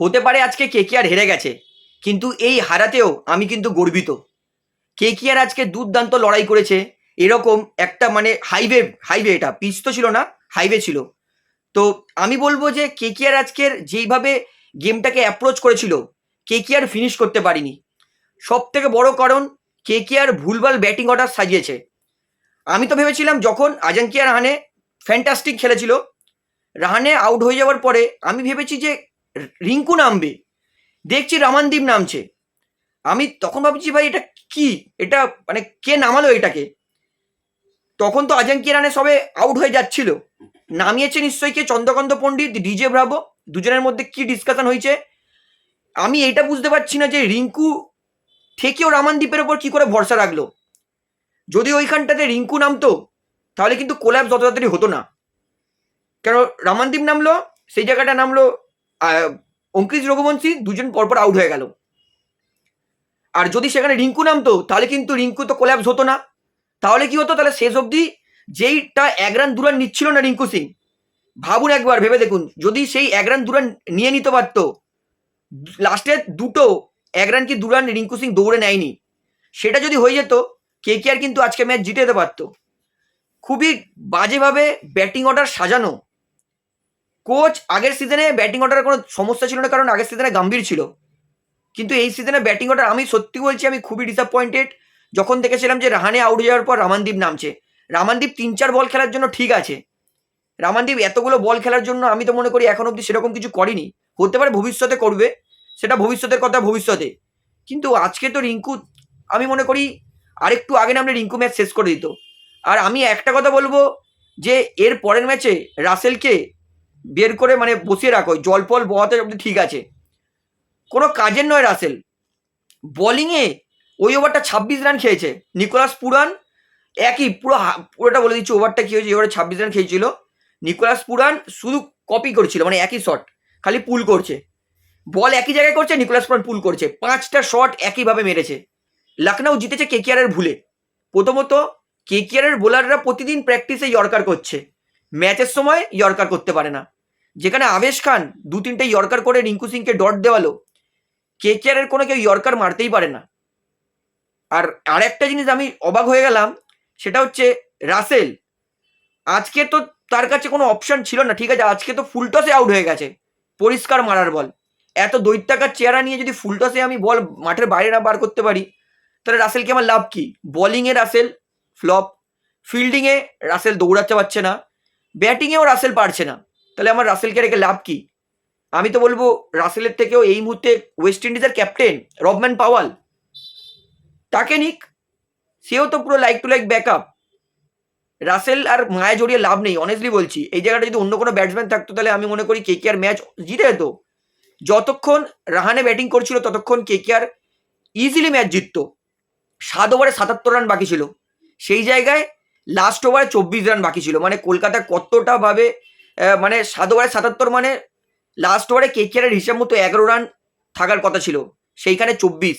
হতে পারে আজকে কে আর হেরে গেছে, কিন্তু এই হারাতেও আমি কিন্তু গর্বিত। কে আর আজকে দুর্দান্ত লড়াই করেছে, এরকম একটা মানে হাইওয়ে হাইওয়ে এটা পিচ তো ছিল না হাইওয়ে ছিল। তো আমি বলব যে কে আর আজকের যেইভাবে গেমটাকে অ্যাপ্রোচ করেছিল আর ফিনিশ করতে পারিনি। সব থেকে বড় কারণ, কে কে আর ভুলভাল ব্যাটিং অর্ডার সাজিয়েছে। আমি তো ভেবেছিলাম যখন আজাঙ্কিয়া রাহানে ফ্যান্টাস্টিক খেলেছিল, রাহানে আউট হয়ে যাওয়ার পরে আমি ভেবেছি যে রিঙ্কু নামবে। দেখছি রামানদীপ নামছে। আমি তখন ভাবছি, ভাই, এটা কি? এটা মানে কে নামালো এটাকে? তখন তো আজাঙ্কিয়া রানে সবে আউট হয়ে যাচ্ছিল। নামিয়েছে নিশ্চয়ই কে? চন্দ্রকান্ত পণ্ডিত ডিজে ভ্রাবো। দুজনের মধ্যে কি ডিসকাশন হয়েছে? আমি এটা বুঝতে পারছি না যে রিঙ্কু থেকেও রামানদীপের ওপর কি করে ভরসা রাখল। যদি ওইখানটাতে রিঙ্কু নামতো, তাহলে কিন্তু কোল্যাপ যত তাড়াতাড়ি হতো না। কেন? রামানদীপ নামলো, সেই জায়গাটা নামলো অঙ্কিত রঘুবংশী দুজন পরপর আউট হয়ে গেল। আর যদি সেখানে রিঙ্কু নামতো, তাহলে কিন্তু রিঙ্কু তো কোল্যাপস হতো না। তাহলে কি হতো? তাহলে শেষ অবধি যেইটা এক রান দু রান নিচ্ছিল না রিঙ্কু সিং, ভাবুন একবার, ভেবে দেখুন, যদি সেই এক রান দু রান নিয়ে নিতে পারতো লাস্টে দুটো এক রান কি দু রান রিঙ্কু সিং দৌড়ে নেয়নি। সেটা যদি হয়ে যেত কে কে আর কিন্তু আজকে ম্যাচ জিতে যেতে পারতো। খুবই বাজেভাবে ব্যাটিং অর্ডার সাজানো কোচ আগের সিজনে ব্যাটিং অর্ডারের কোনো সমস্যা ছিল না, কারণ আগের সিজনে গম্ভীর ছিল। কিন্তু এই সিজনে ব্যাটিং অর্ডার আমি সত্যি বলছি, আমি খুবই ডিসঅ্যাপয়েন্টেড যখন দেখেছিলাম যে রাহানে আউট যাওয়ার পর রামানদীপ নামছে। রামানদীপ তিন চার বল খেলার জন্য ঠিক আছে। রামানদীপ এতগুলো বল খেলার জন্য আমি তো মনে করি এখন অবধি সেরকম কিছু করিনি। হতে পারে ভবিষ্যতে করবে, সেটা ভবিষ্যতের কথা ভবিষ্যতে। কিন্তু আজকে তো রিঙ্কু, আমি মনে করি আরেকটু আগে নামলে রিঙ্কু ম্যাচ শেষ করে দিত। আর আমি একটা কথা বলব যে এর পরের ম্যাচে রাসেলকে বের করে মানে বসিয়ে রাখো জল ফল বহাতে অবধি ঠিক আছে। কোনো কাজের নয় রাসেল। বোলিংয়ে ওই ওভারটা ছাব্বিশ রান খেয়েছে। নিকোলাস পুরান একই, পুরো পুরোটা বলে দিচ্ছি ওভারটা কী হয়েছে এবারে ছাব্বিশ রান খেয়েছিল। নিকোলাস পুরান শুধু কপি করছিল মানে একই শট খালি পুল করছে। বল একই জায়গায় করছে, নিকোলাস পুরান পুল করছে। পাঁচটা শট একইভাবে মেরেছে। লখনৌ জিতেছে কেকিআরের ভুলে। প্রথমত কেকিআরের বোলাররা প্রতিদিন প্র্যাকটিসে ইয়র্কার করছে। ম্যাচের সময় ইয়র্কার করতে পারে না। যেখানে আবেশ খান দু তিনটে ইয়র্কার করে রিঙ্কু সিংকে ডট দেওয়ালো কেকিআরের কোনো কেউ ইয়র্কার মারতেই পারে না। আর আরেকটা জিনিস আমি অবাক হয়ে গেলাম, সেটা হচ্ছে রাসেল। আজকে তো তার কাছে কোনো অপশন ছিল না, ঠিক আছে, আজকে তো ফুলটসে আউট হয়ে গেছে, পরিষ্কার মারার বল। এত দৈত্যাকার চেহারা নিয়ে যদি ফুলটসে আমি বল মাঠের বাইরে না বার করতে পারি, তাহলে রাসেলকে আমার লাভ কি? বোলিংয়ে রাসেল ফ্লপ ফিল্ডিংয়ে রাসেল দৌড়াতে পারছে না ব্যাটিংয়েও রাসেল পারছে না। তাহলে আমার রাসেলকে রেখে লাভ কি? আমি তো বলব, রাসেলের থেকেও এই মুহূর্তে ওয়েস্ট ইন্ডিজের ক্যাপ্টেন রবম্যান পাওয়াল। তাকে নিক। সেও তো পুরো like to like backup Russell আর মায়া জড়িয়ে লাভ নেই অনেস্টলি বলছি। এই জায়গাটা যদি অন্য কোনো ব্যাটসম্যান থাকতো, তাহলে আমি মনে করি কে আর ম্যাচ জিতে যেত। যতক্ষণ রাহানে ব্যাটিং করছিল, ততক্ষণ কে আর ইজিলি ম্যাচ জিততো। সাত ওভারে সাতাত্তর রান বাকি ছিল। সেই জায়গায় লাস্ট ওভারে চব্বিশ রান বাকি ছিল। মানে কলকাতা কতটা ভাবে মানে সাত ওভারে সাতাত্তর মানে লাস্ট ওভারে কে কেয়ারের হিসাব মতো এগারো রান থাকার কথা ছিল। সেইখানে চব্বিশ।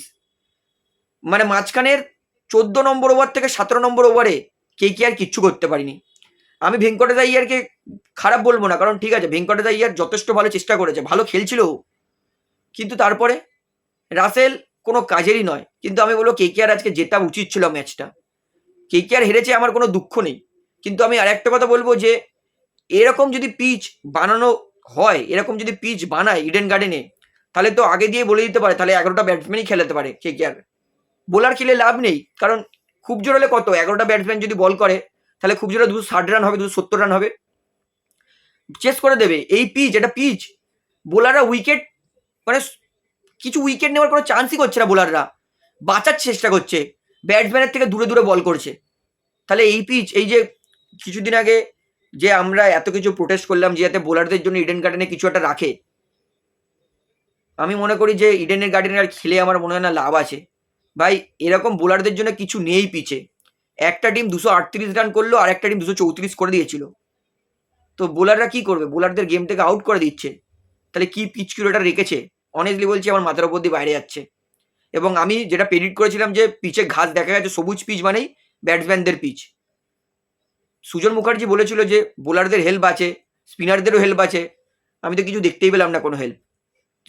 মানে মাঝখানের চোদ্দ নম্বর ওভার থেকে সতেরো নম্বর ওভারে কে কে আর কিচ্ছু করতে পারিনি। আমি ভেঙ্কটেশ আইয়ারকে খারাপ বলব না, কারণ ঠিক আছে ভেঙ্কটেশ আইয়ার যথেষ্ট ভালো চেষ্টা করেছে, ভালো খেলছিল কিন্তু তারপরে রাসেল কোনো কাজেরই নয়। কিন্তু আমি বলব কে কে আর আজকে জেতা উচিত ছিল ম্যাচটা কে কে আর হেরেছে আমার কোনো দুঃখ নেই। কিন্তু আমি আর একটা কথা বলব যে, এরকম যদি পিচ বানানো হয়, এরকম যদি পিচ বানায় ইডেন গার্ডেনে তাহলে তো আগে দিয়ে বলে দিতে পারে, তাহলে এগারোটা ব্যাটসম্যানই খেলাতে পারে কে কে আর। বোলার খেলে লাভ নেই, কারণ খুব জোর হলে কত? এগারোটা ব্যাটসম্যান যদি বল করে, তাহলে খুব জোরে দুশো ষাট রান হবে, দুশো সত্তর রান হবে। চেস করে দেবে, এই পিচ, এটা পিচ। বোলাররা উইকেট মানে কিছু উইকেট নেওয়ার কোনো চান্সই করছে না বোলাররা বাঁচার চেষ্টা করছে। ব্যাটসম্যানের থেকে দূরে দূরে বল করছে। তাহলে এই পিচ এই যে কিছুদিন আগে যে আমরা এত কিছু প্রোটেস্ট করলাম যে যাতে বোলারদের জন্য ইডেন গার্ডেনে কিছু একটা রাখে, আমি মনে করি যে ইডেনের গার্ডেনে আর খেলে আমার মনে হয় না লাভ আছে। ভাই, এরকম বোলারদের জন্য কিছু নেই পিচে একটা টিম দুশো আটত্রিশ রান করল, আর একটা টিম দুশো চৌত্রিশ করে দিয়েছিল। তো বোলাররা কি করবে? বোলারদের গেম থেকে আউট করে দিচ্ছে। তাহলে কি পিচ কিলোটা রেখেছে? অনেস্টলি বলছি, আমার মাথার উপর দিয়ে বাইরে যাচ্ছে। এবং আমি যেটা প্রেডিট করেছিলাম যে পিচে ঘাস দেখা গেছে, সবুজ পিচ মানেই ব্যাটসম্যানদের পিচ। সুজন মুখার্জি বলেছিল যে বোলারদের হেল্প আছে স্পিনারদেরও হেল্প আছে, আমি তো কিছু দেখতেই পেলাম না কোনো হেল্প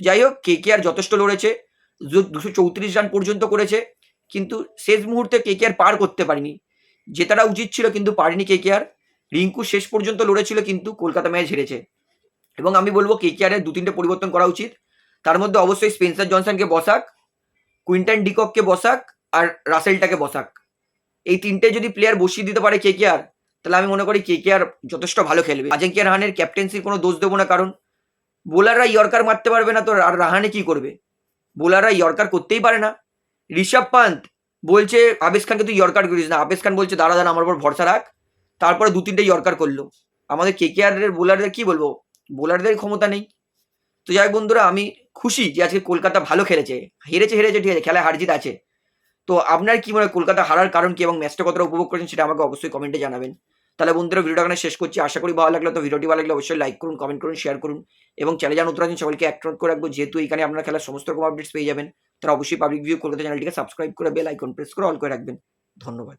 যাই হোক কে কে আর যথেষ্ট লড়েছে দুশো চৌত্রিশ রান পর্যন্ত করেছে, কিন্তু শেষ মুহূর্তে কে কে আর পার করতে পারিনি। জেতাটা উচিত ছিল, কিন্তু পারিনি কে কে আর রিঙ্কু শেষ পর্যন্ত লড়েছিল, কিন্তু কলকাতা ম্যাচ হেরেছে। এবং আমি বলব কে কে আরের দু তিনটে পরিবর্তন করা উচিত। তার মধ্যে অবশ্যই স্পেন্সার জনসনকে বসাক। কুইন্টন ডিকককে বসাক আর রাসেলটাকে বসাক। এই তিনটে যদি প্লেয়ার বসিয়ে দিতে পারে কে কে আর, তাহলে আমি মনে করি কে কে আর যথেষ্ট ভালো খেলবে। আজিঙ্কিয়া রাহানের ক্যাপ্টেন্সির কোনো দোষ দেবো না, কারণ বোলাররা ইয়র্কার মারতে পারবে না তো, আর রাহানে কি করবে? বোলাররা ইয়র্কার করতেই পারে না। ঋষভ পান্ত বলছে, আবেশ খানকে তুই ইয়র্কার করিস না। আবেশ খান বলছে, দাঁড়া দাঁড়া, আমার উপর ভরসা রাখ। তারপরে দু তিনটে ইয়র্কার করল। আমাদের কে কে আরের বোলারদের কি বলব? বোলারদের ক্ষমতা নেই। তো যাই বন্ধুরা, আমি খুশি যে আজকে কলকাতা ভালো খেলেছে। হেরেছে হেরেছে, ঠিক আছে, খেলায় হারজিত আছে। তো আপনার কি মনে হয় কলকাতা হারার কারণ কি এবং ম্যাচটা কতটা উপভোগ করেছেন সেটা আমাকে অবশ্যই কমেন্টে জানাবেন। তাহলে বন্ধুরা, ভিডিওটা এখানে শেষ করছি। আশা করি ভালো লাগল তো ভিডিওটি ভালো লাগলে অবশ্যই লাইক করুন কমেন্ট করুন শেয়ার করুন এবং চ্যানেল যান উত্তরাঞ্চল সকলকে অ্যাক্ট্রাক্ট করে রাখব, যেহেতু এখানে আপনার খেলার সমস্ত রকম আপডেটস পেয়ে যাবেন, তারা অবশ্যই পাবলিক ভিউ কলকাতা চ্যানেলটিকে সাবস্ক্রাইব করে বেল আইকন প্রেস করে অল করে রাখবেন। ধন্যবাদ।